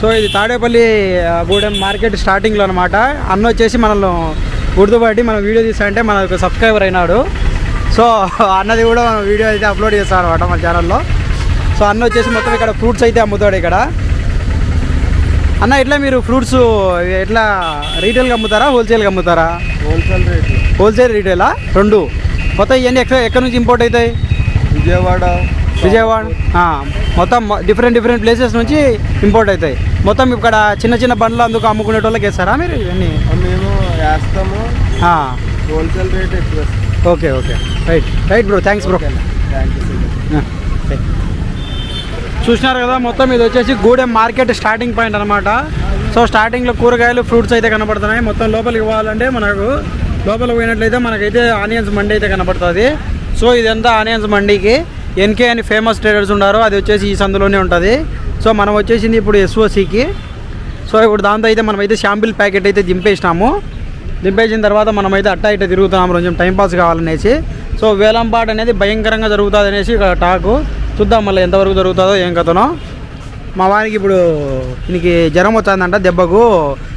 So ఇది Tadepalli Gudem market స్టార్టింగ్లో అనమాట అన్న వచ్చేసి మనల్ని గుర్తుపట్టి మనం వీడియో తీసామంటే మనకు సబ్స్క్రైబర్ అయినాడు. సో అన్నది కూడా మనం వీడియో అయితే అప్లోడ్ చేస్తాం అనమాట మన ఛానల్లో సో అన్న వచ్చేసి మొత్తం ఇక్కడ ఫ్రూట్స్ అయితే అమ్ముతాడు ఇక్కడ. అన్న ఎట్లా మీరు ఫ్రూట్స్ ఎట్లా రీటైల్గా అమ్ముతారా హోల్సేల్గా అమ్ముతారా? హోల్సేల్ రేట్లు హోల్సేల్ రీటైలా రెండు. మొత్తం ఇవన్నీ ఎక్కడ ఎక్కడి నుంచి ఇంపోర్ట్ అవుతాయి? విజయవాడ విజయవాడ. మొత్తం డిఫరెంట్ డిఫరెంట్ ప్లేసెస్ నుంచి ఇంపోర్ట్ అవుతాయి. మొత్తం ఇక్కడ చిన్న చిన్న బండ్లు అందుకు అమ్ముకునే వాళ్ళకి వేస్తారా మీరు ఇవన్నీ? మేము వేస్తాము. హోల్సేల్ రేట్ ఎక్కువ. Okay okay. Right right bro thanks bro చూసినారు కదా మొత్తం ఇది వచ్చేసి గూడెం మార్కెట్ స్టార్టింగ్ పాయింట్ అనమాట సో స్టార్టింగ్లో కూరగాయలు ఫ్రూట్స్ అయితే కనపడుతున్నాయి. మొత్తం లోపలికి పోవాలంటే మనకు లోపలికి పోయినట్లయితే మనకైతే ఆనియన్స్ మండి అయితే కనపడుతుంది. సో ఇదంతా ఆనియన్స్ మండికి. ఎన్కే అని ఫేమస్ ట్రేడర్స్ ఉన్నారు అది వచ్చేసి ఈ సందులోనే ఉంటుంది. సో మనం వచ్చేసింది ఇప్పుడు ఎస్ఓసికి సో ఇప్పుడు దాంతో అయితే మనమైతే షాంపిల్ ప్యాకెట్ అయితే దింపేసినాము. దింపేసిన తర్వాత మనమైతే అట్టా ఇట్ట తిరుగుతున్నాము. కొంచెం టైంపాస్ కావాలనేసి. సో వేలంపాట అనేది భయంకరంగా జరుగుతుంది అనేసి ఇక్కడ టాకు చూద్దాం మళ్ళీ ఎంతవరకు జరుగుతుందో ఏం కథనో. మా వారికి ఇప్పుడు దీనికి జ్వరం వచ్చిందంట దెబ్బకు.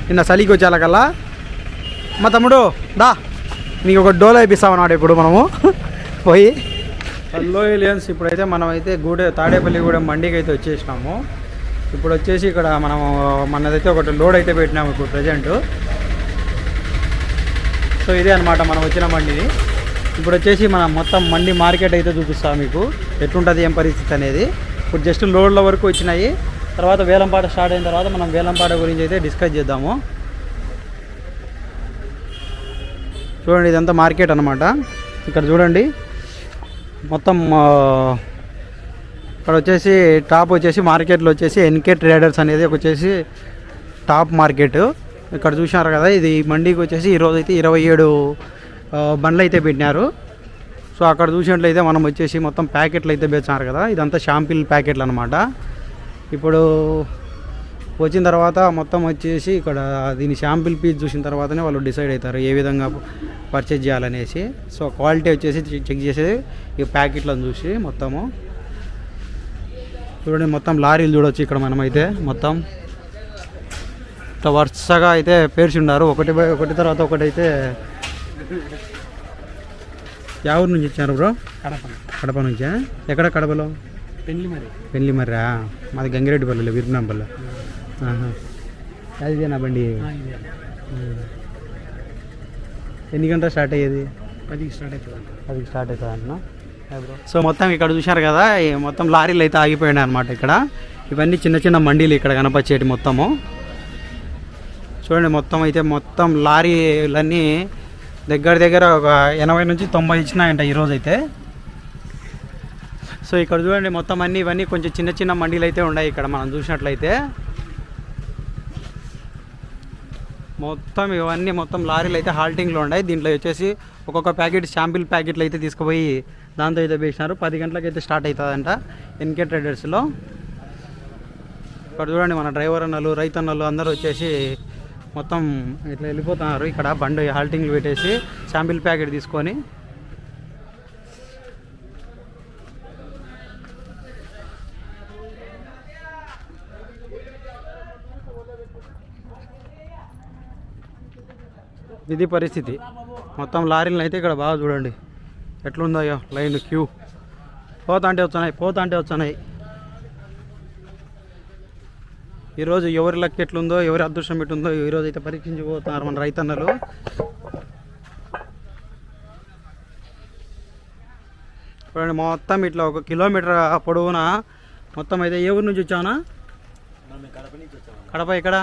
నిన్న చలికి వచ్చేలాకల్లా మా తమ్ముడు దా నీకు ఒక డోలో ఇప్పిస్తామన్నాడు ఇప్పుడు మనము. పోయి. హలో ఏలియన్స్ ఇప్పుడైతే మనమైతే గూడె తాడేపల్లి కూడా మండికి అయితే వచ్చేసినాము. ఇప్పుడు వచ్చేసి ఇక్కడ మనము మనదైతే ఒకటి లోడ్ అయితే పెట్టినాము ఇప్పుడు ప్రజెంట్. సో ఇదే అనమాట మనం వచ్చిన మండిని ఇప్పుడు వచ్చేసి మనం మొత్తం మండి మార్కెట్ అయితే చూపిస్తాం మీకు. ఎట్లుంటుంది ఏం పరిస్థితి అనేది. ఇప్పుడు జస్ట్ లోడ్ల వరకు వచ్చినాయి. తర్వాత వేలంపాట స్టార్ట్ అయిన తర్వాత మనం వేలంపాట గురించి అయితే డిస్కస్ చేద్దాము. చూడండి ఇదంతా మార్కెట్ అనమాట ఇక్కడ చూడండి. మొత్తం ఇక్కడ వచ్చేసి టాప్ వచ్చేసి మార్కెట్లో వచ్చేసి ఎన్కే ట్రేడర్స్ అనేది వచ్చేసి టాప్ మార్కెట్. ఇక్కడ చూసినారు కదా ఇది మండీకి వచ్చేసి ఈరోజు అయితే ఇరవై ఏడు బండ్లు అయితే పెట్టినారు. సో అక్కడ చూసినట్లయితే మనం వచ్చేసి మొత్తం ప్యాకెట్లు అయితే పెంచినారు కదా ఇదంతా షాంపిల్ ప్యాకెట్లు అనమాట ఇప్పుడు వచ్చిన తర్వాత మొత్తం వచ్చేసి ఇక్కడ దీని శాంపిల్ పీస్ చూసిన తర్వాతనే వాళ్ళు డిసైడ్ అవుతారు ఏ విధంగా పర్చేజ్ చేయాలనేసి. సో క్వాలిటీ వచ్చేసి చెక్ చేసేది ఈ ప్యాకెట్లను చూసి మొత్తము. చూడండి మొత్తం లారీలు చూడొచ్చు ఇక్కడ మనమైతే మొత్తం. ఇట్లా వరుసగా అయితే పేర్చి ఉన్నారు. ఒకటి బై ఒకటి తర్వాత ఒకటి అయితే యా ఊరు నుంచి ఇచ్చారు బ్రో? కడప కడప నుంచా? ఎక్కడ కడపలో? పెళ్ళి మరి పెళ్ళి మర్రా మాది గంగిరెడ్డిపల్లి విరునాంపల్లి అదే నా బండి. ఎన్ని గంటలు స్టార్ట్ అయ్యేది? పదికి స్టార్ట్ అవుతుంది. అది స్టార్ట్ అవుతుంది అంటున్నా. సో మొత్తం ఇక్కడ చూశారు కదా మొత్తం లారీలు అయితే ఆగిపోయినాయి అనమాట ఇక్కడ. ఇవన్నీ చిన్న చిన్న మండీలు ఇక్కడ కనపచ్చేటి మొత్తము. చూడండి మొత్తం అయితే మొత్తం లారీలన్నీ దగ్గర దగ్గర ఒక ఎనభై నుంచి తొంభై ఇచ్చినాయంట ఈరోజు అయితే సో ఇక్కడ చూడండి మొత్తం అన్ని ఇవన్నీ కొంచెం చిన్న చిన్న మండీలు అయితే ఉన్నాయి ఇక్కడ మనం చూసినట్లయితే. మొత్తం ఇవన్నీ మొత్తం లారీలు అయితే హాల్టింగ్లో ఉన్నాయి. దీంట్లో వచ్చేసి ఒక్కొక్క ప్యాకెట్ షాంపిల్ ప్యాకెట్లు అయితే తీసుకుపోయి దాంతో అయితే వేసినారు. పది గంటలకు అయితే స్టార్ట్ అవుతుందంట ఎన్కే ట్రేడర్స్లో. ఇక్కడ చూడండి మన డ్రైవర్ అన్నలు రైతన్నలు అందరూ వచ్చేసి మొత్తం ఇట్లా వెళ్ళిపోతున్నారు. ఇక్కడ బండి హాల్టింగ్లు పెట్టేసి శాంపిల్ ప్యాకెట్ తీసుకొని ఇది పరిస్థితి. మొత్తం లారీలను అయితే ఇక్కడ బాగా చూడండి. ఎట్లుందో అయ్యో లైన్ క్యూ. పోతా అంటే వచ్చాయి పోతా అంటే వచ్చాయి ఈరోజు ఎవరి లక్ ఎట్లుందో ఎవరి అదృష్టం ఎట్లుందో ఈరోజు అయితే పరీక్షించిపోతున్నారు మన రైతన్నలు. చూడండి మొత్తం ఇట్లా ఒక కిలోమీటర్ పొడవున? మొత్తం అయితే ఏ ఊరు నుంచి వచ్చావునా? కడప ఎక్కడ?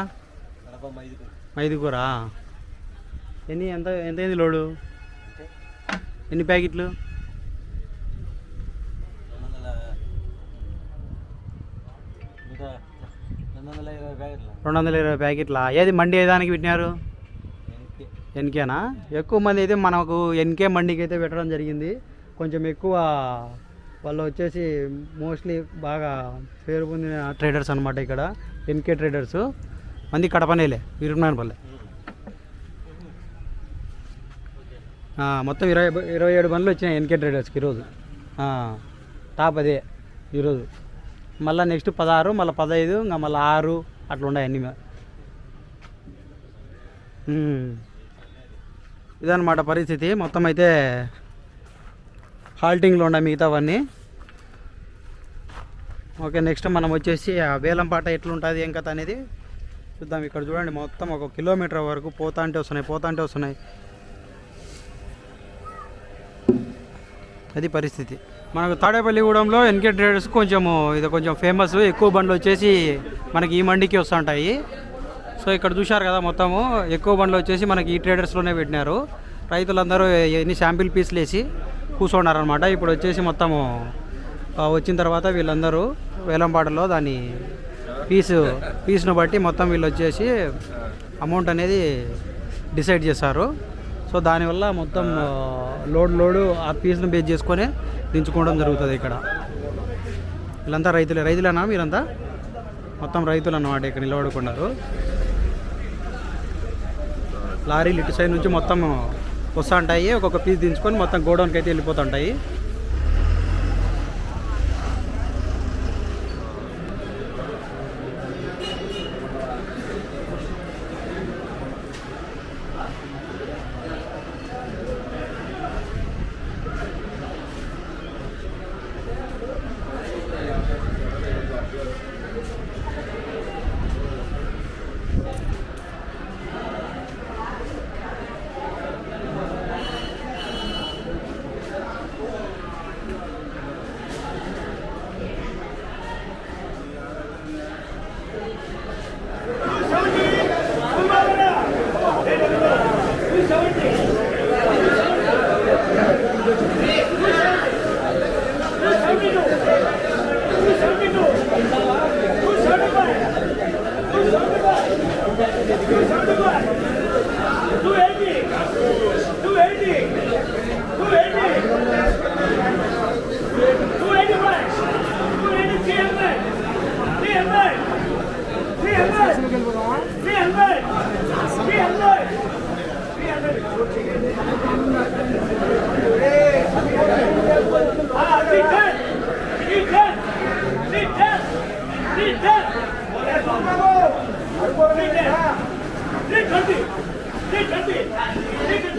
మైదుకూరా? ఎన్ని ఎంత ఎంత అయింది లోడు? ఎన్ని ప్యాకెట్లు? రెండు వందల ఇరవై ప్యాకెట్లా? ఏది మండి ఏ దానికి పెట్టినారు? ఎన్కేనా? ఎక్కువ మంది అయితే మనకు ఎన్కే మండికి అయితే పెట్టడం జరిగింది. కొంచెం ఎక్కువ వాళ్ళు వచ్చేసి మోస్ట్లీ బాగా పేరు పొందిన ట్రేడర్స్ అనమాట ఇక్కడ. ఎన్కే ట్రేడర్స్ మంది కడపనేలే వీరునాయనపల్లె ఆ, మొత్తం ఇరవై ఇరవై ఏడు బండ్లు వచ్చినాయి ఎన్కే ట్రేడర్స్కి ఈరోజు. టాప్ అదే ఈరోజు. మళ్ళీ నెక్స్ట్ పదహారు మళ్ళీ పదహైదు ఇంకా మళ్ళీ ఆరు అట్లా ఉన్నాయి అన్నీ ఇదన్నమాట పరిస్థితి. మొత్తం అయితే హాల్టింగ్లో ఉన్నాయి మిగతావన్నీ. ఓకే నెక్స్ట్ మనం వచ్చేసి ఆ ఎట్లుంటుంది ఏం కథ అనేది చూద్దాం. ఇక్కడ చూడండి మొత్తం ఒక కిలోమీటర్ వరకు పోతాంటే వస్తున్నాయి పోతాంటే వస్తున్నాయి. అది పరిస్థితి. మనకు తాడేపల్లిగూడెంలో ఎన్కే ట్రేడర్స్ కొంచెం ఇది కొంచెం ఫేమస్. ఎక్కువ బండ్లు వచ్చేసి మనకి ఈ మండికి వస్తుంటాయి. సో ఇక్కడ చూశారు కదా మొత్తము. ఎక్కువ బండ్లు వచ్చేసి మనకి ఈ ట్రేడర్స్లోనే పెట్టినారు. రైతులందరూ ఎన్ని శాంపిల్ పీసులు వేసి కూర్చున్నారనమాట ఇప్పుడు వచ్చేసి మొత్తము వచ్చిన తర్వాత వీళ్ళందరూ వేలంపాటలో దాని పీసు పీస్ను బట్టి మొత్తం వీళ్ళు వచ్చేసి అమౌంట్ అనేది డిసైడ్ చేస్తారు సో దానివల్ల మొత్తం లోడ్ లోడు ఆ పీస్ను బేస్ చేసుకొని దించుకోవడం జరుగుతుంది ఇక్కడ. వీళ్ళంతా రైతులే. రైతులేనా మీరంతా? మొత్తం రైతులు అన్నమాట ఇక్కడ నిలబడుకున్నారు. లారీలు ఇటు సైడ్ నుంచి మొత్తం వస్తూ ఉంటాయి. ఒక్కొక్క పీస్ దించుకొని మొత్తం గోడౌన్కి అయితే వెళ్ళిపోతుంటాయి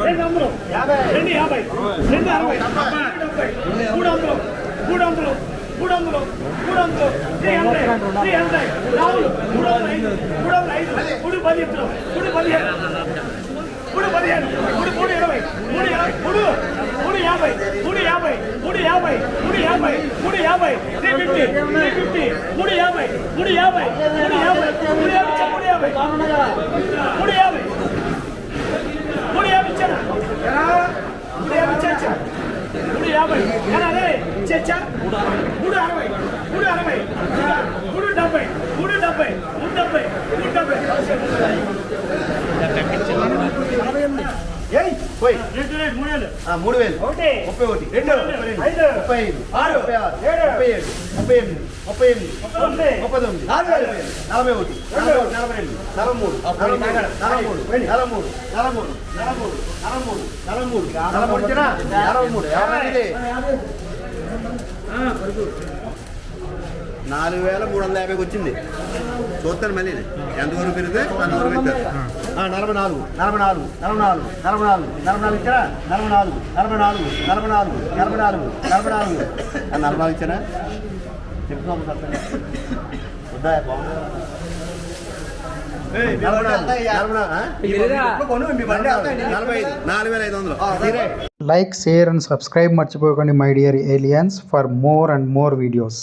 రెండు వందలు రెండు యాభై రెండు అరవై డెబ్బై మూడు వందలు మూడు వందలు మూడు వందలు మూడు వందలు త్రీ హండ్రెడ్ త్రీ హండ్రెడ్ నాలుగు మూడు వందల ఐదు మూడు వందల ఐదు మూడు పది ఎత్తులు మూడు పదిహేను మూడు పదిహేను మూడు మూడు ఇరవై మూడు ఇరవై మూడు మూడు యాభై మూడు యాభై మూడు యాభై మూడు యాభై మూడు యాభై త్రీ ఫిఫ్టీ త్రీ ఫిఫ్టీ మూడు యాభై మూడు యాభై మూడు యాభై మూడు యాభై మూడు యాభై మూడు యాభై మూడు యాభై ఇచ్చారా మూడు యాభై ఇచ్చా మూడు యాభై ఎలా రే చచ్చా మూడు అరవై మూడు అరవై మూడు డెబ్బై మూడు డెబ్బై మూడు డెబ్బై మూడు డెబ్బై ఏయ్ పోయి రెండు రేటు మూడేళ్ళు ఆ, మూడు వేలు. ముప్పై ఒకటి. రెండు ఐదు ముప్పై ఐదు. ఆరు ముప్పై ఆరు. ముప్పై ఏడు. ముప్పై ఎనిమిది. ముప్పై ఎనిమిది. ముప్పై తొమ్మిది. నాలుగు వేలు. నలభై ఒకటి. నలభై రెండు నలభై మూడు నలభై మూడు నలభై మూడు నలభై మూడు నలభై మూడు నలభై మూడు నలభై మూడు నలభై మూడు. నలభై మూడు యాభై ఇది నాలుగు వేల మూడు వందల యాభైకి వచ్చింది. చూస్తాను మళ్ళీ. ఎంతవరకు పెరిగితే అంతవరకు పెడతారు ఆ, నలభై నాలుగు నలభై నాలుగు నలభై నాలుగు నలభై నాలుగు నలభై నాలుగు ఇచ్చారా? నలభై నాలుగు నలభై నాలుగు నలభై నాలుగు నలభై నాలుగు నలభై నాలుగు. నలభై నాలుగు ఇచ్చారా వద్దా నాలుగు, నాలుగు, నాలుగు లైక్ షేర్ అండ్ సబ్స్క్రైబ్ మర్చిపోకండి my dear aliens for more and more videos.